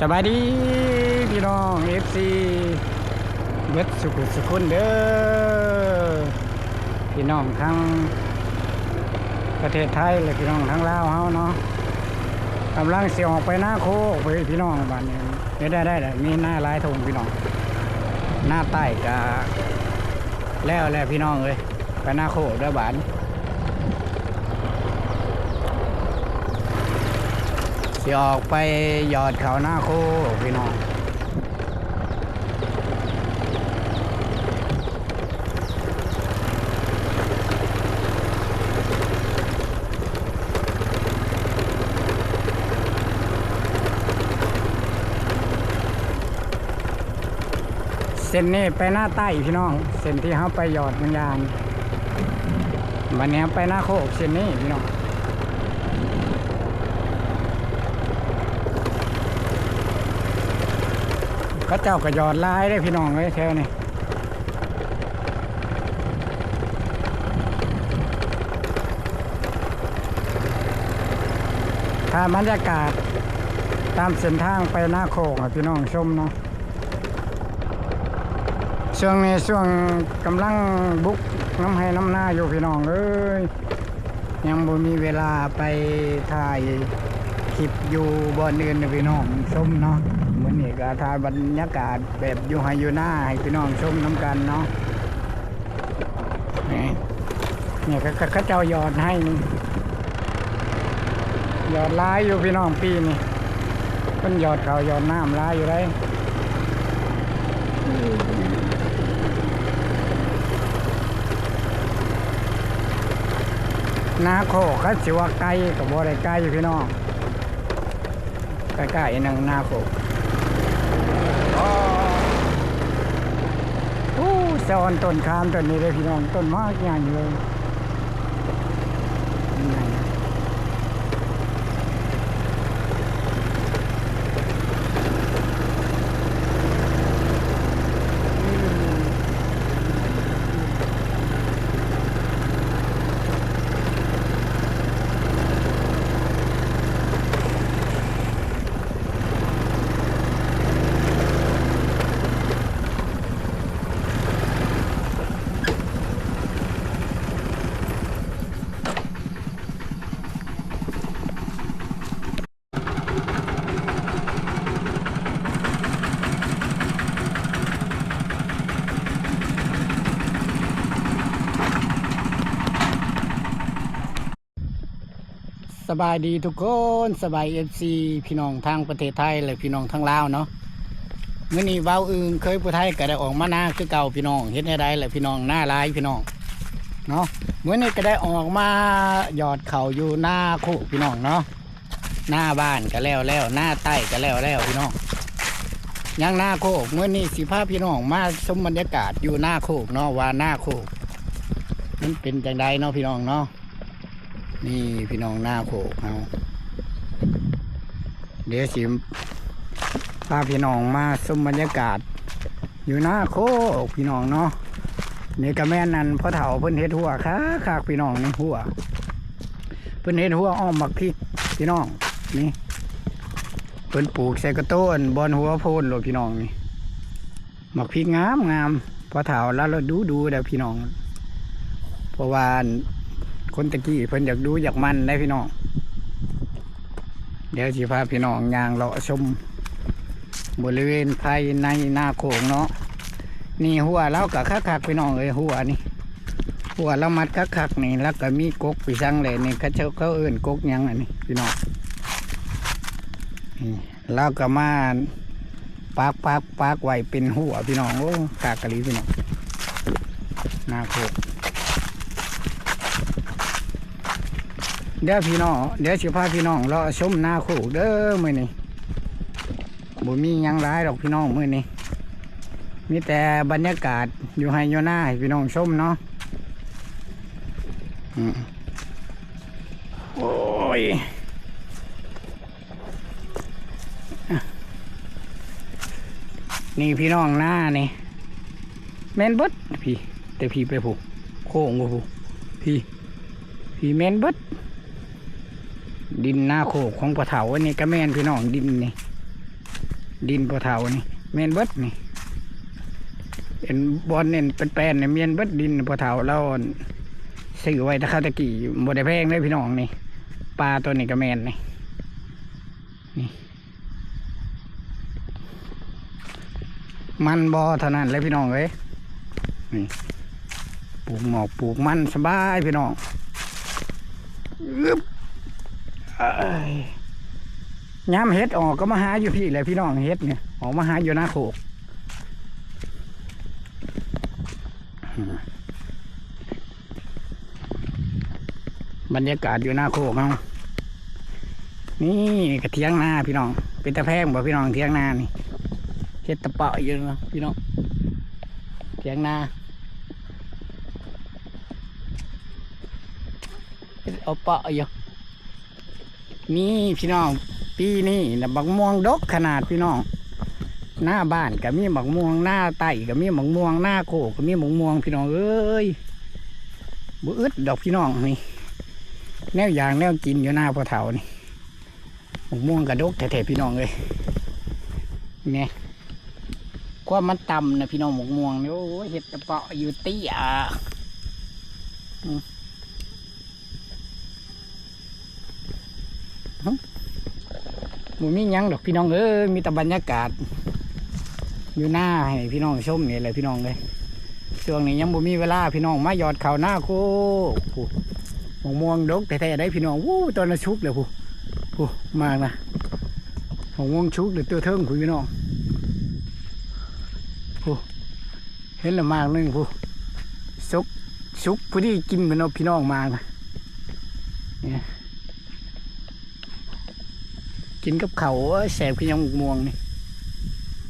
สบายดีพี่น้องเอฟซีเบิดสุขุสุขุนเด้อพี่น้องทั้งประเทศไทยและพี่น้องทั้งลาวเฮาเนาะกำลังเสียออกไปหน้าโคกเพื่อพี่น้องบ้านนี้ได้ได้ได้ได้มีหน้าหลายทงพี่น้อง หน้าใต้กะแล้วแล้วพี่น้องเลยไปหน้าโคกเด้อบ้าน สิออกไปหยอดเขาหน้าโคพี่น้องเส้นนี้ไปหน้าใต้พี่น้อง เส้นที่เขาไปหยอดวิญญาณวันนี้ไปหน้าโคกเส้นนี้พี่น้อง เขาเจ้าก็หยอดลายได้พี่น้องเลยแถวนี้ถ้าบรรยากาศตามเส้นทางไปหน้าโคกพี่น้องชมเนาะช่วงนี้ช่วงกำลังบุกน้ำให้น้ำหน้าอยู่พี่น้องเอ้ยยังบ่มีเวลาไปถ่ายคลิปอยู่บอนอื่นนะพี่น้องชมเนาะ มือนนี่ก็ถ่ายบรรยากาศแบบอยู่ไฮยูหน้าให้พี่น้องชมน้ำกันเนาะนี่เนี่ยก็ก็เขาเจ้ายอดให้นี่ยอดร้ายอยู่พี่น้องปีนี่เพิ่นยอดเขายอดน้ำร้ายอยู่ได้นาโคเขาสิว่าไกลกับบ่ได้ไกลอยู่พี่น้องใกล้ๆนั่งนาโค โอ้สอนต้นคามต้นนี้เลยพี่น้องต้นมากใหญ่เลย สบายดีทุกคนสบายเอฟซีพี่น้องทางประเทศไทยและพี่น้องทางลาวเนาะเมื่อนี้ว้าอื่นเคยผู้ไทยก็ได้ออกมาหน้าคือเก่าพี่น้องเฮ็ดให้ได้และพี่น้องหน้าร้ายพี่น้องเนาะเมื่อนี้ก็ได้ออกมาหยอดเข่าอยู่หน้าโคกพี่น้องเนาะหน้าบ้านก็แล้วแล้วหน้าใต้ก็แล้วแล้วพี่น้องยังหน้าโคกเมื่อนี้สิพาพี่น้องมาชมบรรยากาศอยู่หน้าโคกเนาะว่าหน้าโคกมันเป็นจังใดเนาะพี่น้องเนาะ นี่พี่น้องหน้าโขกเอาเดี๋ยวสิพาพี่น้องมาชมบรรยากาศ อยู่หน้าโคกพี่น้องเนาะนี่กระแม่นนั่นพ่อเฒ่าเพิ่นเฮ็ดหัวค่ะคากพี่น้องนี่หัวเพิ่นเฮ็ดหัวอ้อมหมักพริกพี่น้องนี่เพิ่นปลูกใส่กระต้นบอนหัวโพนโลพี่น้องนี่หมักพริกงามงามพ่อเฒ่าแล้วเราดูดูเด้อพี่น้องเพราะว่า คนตะกี้เพิ่นอยากดูอยากมันได้พี่น้อง เดี๋ยวสิพาพี่น้องย่างเลาะชม บริเวณภายในหน้าโขงเนาะนี่หัวเรากับคักคักพี่น้องเอ้ยหัวนี่หัวเรามัดคักคักนี่แล้วก็มีกกปีสังเลยนี่เขาเจ้าเขาเอื่นกกยังอันนี้พี่น้องนี่แล้วก็มาปากปากปากไว้เป็นหัวพี่น้องโอ้ขากกะลีพี่น้องหน้าโขง เดี๋ยวพี่น้องเดี๋ยวสิพาพี่น้องรอชมหน้าคู่เด้อมื้อนี้บ่มียังร้ายดอกพี่น้องมื้อนี้มีแต่บรรยากาศอยู่ให้ยู่หน้าให้พี่น้องชมเนาะอืมโอ้ยนี่พี่น้องหน้านี่แมนบดพี่ แต่พี่ไปผูกโค้งบ่ผูกพี่ พี่แมนบด ดินหน้าโคกของปะเถาอันนี้ก็แม่นพี่น้องดินนี่ ดินพอเท่านี่เมนเบิดนี่เห็นบอลเนี่ยเป็นแปลนเนี่ยเมียนเบิดดินพอเท่าเราซื้อไว้ตะข้าตะกี้บไดแพงเลยพี่น้องนี่ปลาตัวนี้ก็แมนนี่นี่ มันบอเท่านั้นเลยพี่น้องเอ้ยนี่ปลูกหมอกปลูกมันสบายพี่น้องอึ๊บ ย้ำเฮ็ดออกก็มาหาอยู่พี่เลยพี่น้องเฮ็ดเนี่ยออกมาหาอยู่หน้าโขกบรรยากาศอยู่หน้าโคกเอานี่กระเทียงนาพี่น้อง เป็นตะแพงบ่พี่น้องเทียงนานี่เฮ็ดตะเปาะอยู่นะพี่น้องเถียงนาเฮ็ดเอาเปาะอยู่ นี่พี่น้อง ปีนี้นะบักม่วงดกขนาดพี่น้อง หน้าบ้านก็มีบักม่วงหน้าไต่ก็มีบักม่วงหน้าโคกก็มีบักม่วงพี่น้องเอ้ยบุอึดดอกพี่น้องนี่แนวอย่างแนวกินอยู่หน้าพอเฒ่านี่บักม่วงกระดกแท้ๆพี่น้องเลยเนี่ยความมันต่ำนะพี่น้องหมกม่วงเนี่ยโอ้เห็ดกระเปาะอยู่ตี้อืม บ่มียังดอกพี่น้องเอ้ยมีแต่บรรยากาศ อยู่หน้าให้พี่น้องชมนี่แหละพี่น้องเลยช่วงนี้ยังบ่มีเวลาพี่น้องมาหยอดเข่าวหน้าโคกผู้หมกม่วงดกแต่ๆได้พี่น้องวู้ตอนละชุกเลยผู้ผู้มากนะหมกม่วงชุกหรือตัวเทิงผู้พี่น้องเห็นละมากนึงผู้ซุกซุกผู้ที่กินเหมือนเอาพี่น้องมานะเนี่ย กินกับเขาเอ้ยแสบขึ้นยังหมกม่วงนี่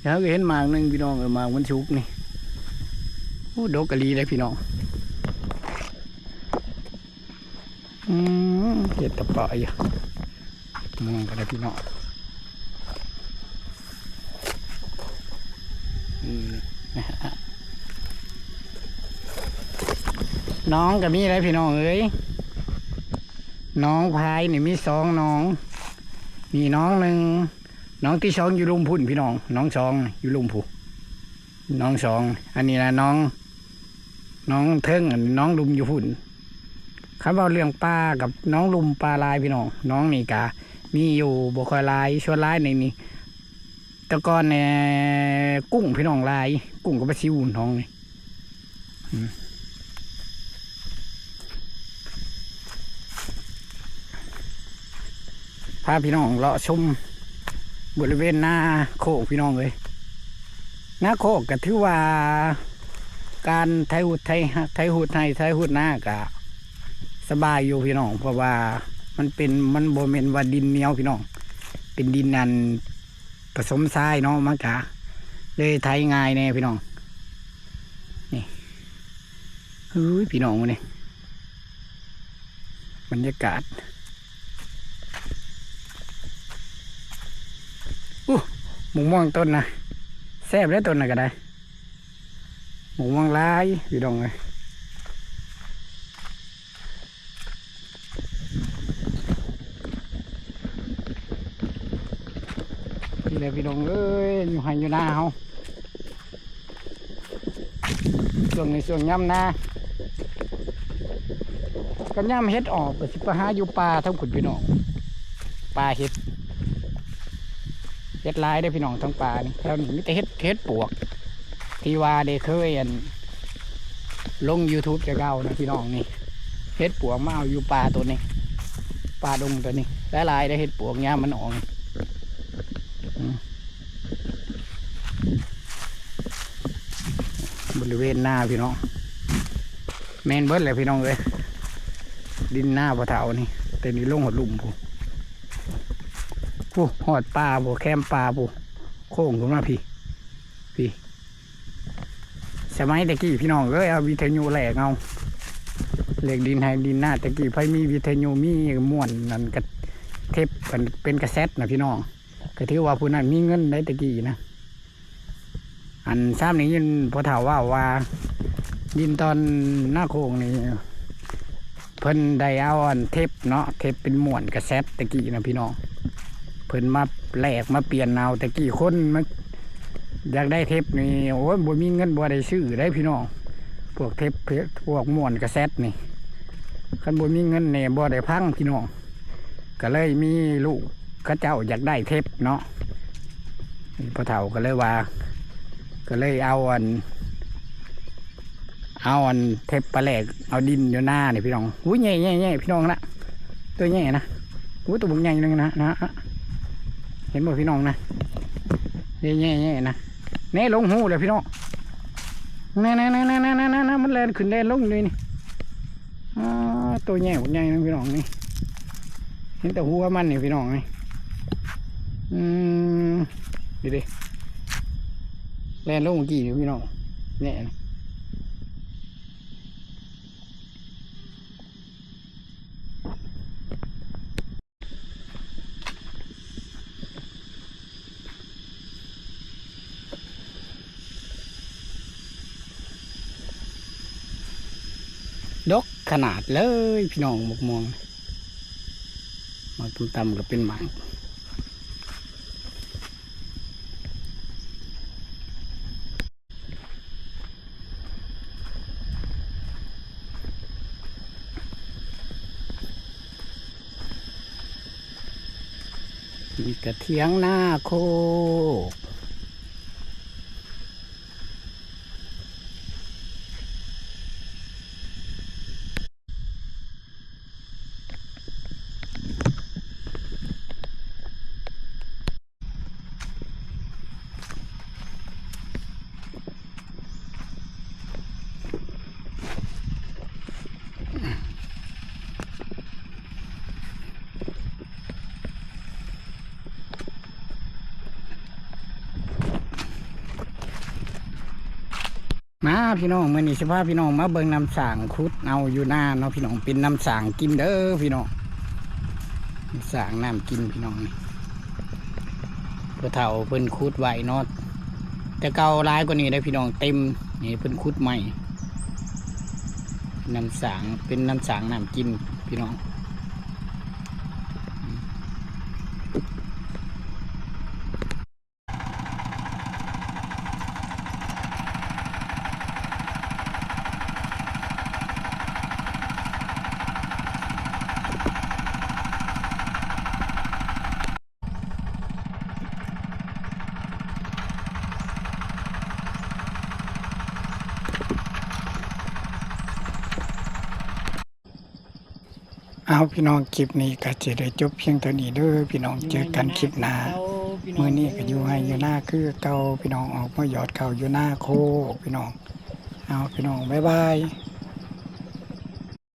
แล้วก็เห็นหมากนึงพี่น้องเออหมากมันชุกนี่โอ้ดกกะลีเลยพี่น้องอืมเห็ดตะปาอยู่มองกันเลยพี่น้องอืมน้องกับมีอะไรพี่น้องเอ้ยน้องพายนี่มีสองน้อง มีน้องหนึ่งน้องที่สองอยู่ลุมพุ่นพี่น้อง น้องสองอยู่ลุมผูน้องสอง อันนี้นะน้อง น้องเทิงน้องลุมอยู่พุ่นคำว่าเรื่องปลากับน้องลุมปลาลายพี่น้องน้องนี่กะมีอยู่บคอยลายชวนลายในนี้ตะกอนเนี่ยกุ้งพี่น้องลาย กุ้งกับปลาซิวน้องนี่ พาพี่น้องเลาะชมบริเวณหน้าโคกพี่น้องเลยหน้าโคกก็ถือว่า การไทยหุดไทยไทยหุดไทยไทยหุดหน้ากะสบายอยู่พี่น้อง เพราะว่ามันเป็นมันโบเมนว่าดินเหนียวพี่น้อง เป็นดินนันผสมทรายเนาะมันกะเลยไทยง่ายแน่พี่น้องนี่เฮ้ยพี่น้องนี่บรรยากาศ หมูม่วงต้นนะแซ่บได้ต้นนะก็ได้ หมูม่วงลายพี่ดองเลยพี่เลยพี่ดองเอ้ยอยู่ให้อยู่หน้าเฮาช่วงนี้ช่วงย่ำหน้าก็ย่ำเฮ็ดออกก็สิไปหาอยู่ป่าทั้งขุดพี่น้องป่าเฮ็ด เฮ็ดลายได้พี่น้องทั้งป่านี่แถวนี้มีแต่เฮ็ดเฮ็ดปวก ที่ว่าได้เคยอันลง YouTube จะเก่านะพี่น้องนี่เฮ็ดปวกมาเอาอยู่ป่าตัวนี้ป่าดงตัวนี้หลายได้เฮ็ดปวกยามมันออกอืมบริเวณหน้าพี่น้องแมนเบิร์ดเลยพี่น้องเลยดินหน้าปะเถานี่แต่นี่ลงหดลุ่มพู ผู้หอดปลาผู้แคมปลาผู้โค้งขึ้นมาพี่ พี่ สมัยตะกี้พี่น้องเอ้ยเอาวิทยุแหลกเอาเหล็กดินให้ดินหน้าตะกี้ไฟมีวิทยุมีม่วนนั่นกระเทปเป็นเป็นกระแซตนะพี่น้องก็ถือว่าผู้นั้นมีเงินได้ตะกี้นะ อันซ้ำนี้ยินพอถามว่าว่าดินตอนหน้าโค้งนี่เพิ่นไดเอาอันเทปเนาะเทปเป็นม่วนกระแซตตะกี้นะพี่น้อง พิ่นมาแหลกมาเปลี่ยนเอาแต่กี่คนมันอยากได้เทปนี่โอ้ยบ่มีเงินบ่ได้ซื้อได้พี่น้องพวกเทปพวกม่วนกระแซดนี่คันบ่มีเงินเนี่ยบ่ได้พังพี่น้องก็เลยมีลูกเขาเจ้าอยากได้เทปเนาะพ่อเฒ่าก็เลยว่า ก็เลยเอาอัน เอาอันเทปปลาแหลกเอาดินอยู่หน้านี่พี่น้องอุ้ยแง่แง่แง่พี่น้องนะตัวแง่นะอุ้ยตัวบุกใหญ่นึงนะนะ เห็นบ่พี่น้องนะแง่แง่แง่นะแน่ลงหูเลยพี่น้องแน่แน่แน่แน่แน่แน่แน่มันแลนขึ้นแลนลงเลยนี่ตัวแง่ใหญ่นึงพี่น้องนี่เห็นแต่หัวมันนี่พี่น้องนี่อืมดูดิแลนลงเมื่อกี่พี่น้องแง่นะ ดกขนาดเลยพี่น้องมกมองมาตุ้มตำก็เป็นหมางมีกระเทียงหน้าโค มาพี่น้องมื่อนี้สิพาพี่น้องมาเบิ่งน้ำสางคุดเอาอยู่หน้าเนาะพี่น้องเป็นน้ำสางกินเด้อพี่น้องสางน้ำกินพี่น้องนี่เพื่อเท่าเพิ่นคุดไว้เนาะแต่เก่าร้ายกว่านี้ได้พี่น้องเต็มนี่เพิ่นคุดใหม่น้ำสางเป็นน้ำสางน้ำกินพี่น้อง พี่น้องคลิปนี้ก็จะได้จบเพียงเท่านี้เด้อพี่น้องเจอกันคลิปหน้ามื้อนี้ก็อยู่ให้อยู่หน้าคือเก่าพี่น้องออกมาหยอดเก่าอยู่หน้าโคกพี่น้องเอาพี่น้องบ๊ายบาย